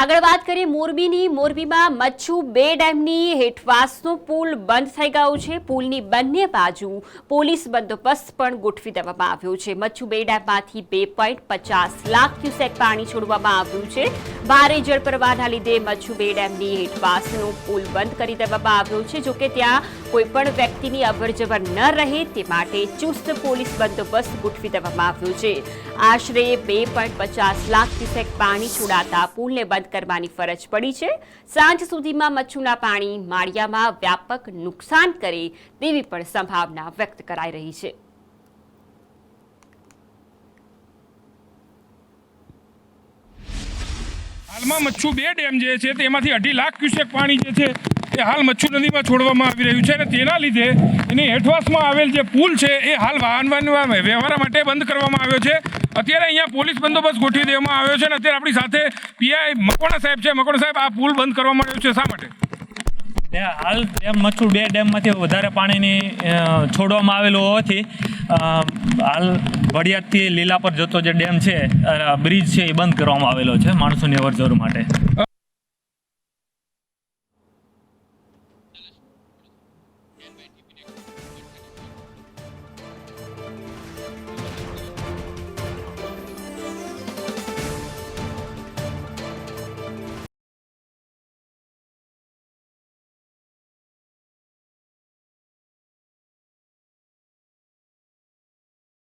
આગળ વાત કરીએ મોરબીની. મોરબીમાં મચ્છુ બે ડેમની હેઠવાસનો પુલ બંધ થઈ ગયો છે. પુલની બંને બાજુ પોલીસ બંદોબસ્ત પણ ગોઠવી દેવામાં આવ્યો છે. મચ્છુ બે ડેમમાંથી બે પોઈન્ટ પચાસ લાખ ક્યુસેક પાણી છોડવામાં આવ્યું છે. ભારે જળપ્રવાહના લીધે મચ્છુ બે ડેમની હેઠવાસનો પુલ બંધ કરી દેવામાં આવ્યો છે. જોકે ત્યાં કોઈપણ વ્યક્તિની અવરજવર ન રહે તે માટે ચુસ્ત પોલીસ બંદોબસ્ત ગોઠવી દેવામાં આવ્યો છે. આશરે બે પોઈન્ટ પચાસ લાખ ક્યુસેક પાણી છોડાતા પુલને બંધ કરવાની ફરજ પડી છે. સાંજ સુધીમાં મચ્છુના પાણી માળિયામાં વ્યાપક નુકસાન કરે તેવી પણ સંભાવના વ્યક્ત કરાઈ રહી છે. હાલમાં મચ્છુ બે ડેમ જે છે તેમાંથી અઢી લાખ ક્યુસેક પાણી જે છે એ હાલ મચ્છુ નદીમાં છોડવામાં આવી રહ્યું છે અને તેના લીધે એની હેઠવાસમાં આવેલ જે પુલ છે એ હાલ વાહન વ્યવહાર માટે બંધ કરવામાં આવ્યો છે. અત્યારે અહીંયા પોલીસ બંદોબસ્ત ગોઠવી દેવામાં આવ્યો છે અને અત્યારે આપણી સાથે પીઆઈ મકોણા સાહેબ છે. મકોણા સાહેબ આ પુલ બંધ કરવામાં આવ્યો છે. શા માટે? હાલ ડેમ મચ્છુ બે ડેમમાંથી વધારે પાણીની છોડવામાં આવેલું હોવાથી હાલ વડિયાદથી લીલા પર જતો જે ડેમ છે બ્રિજ છે એ બંધ કરવામાં આવેલો છે માણસોની અવરજવર માટે.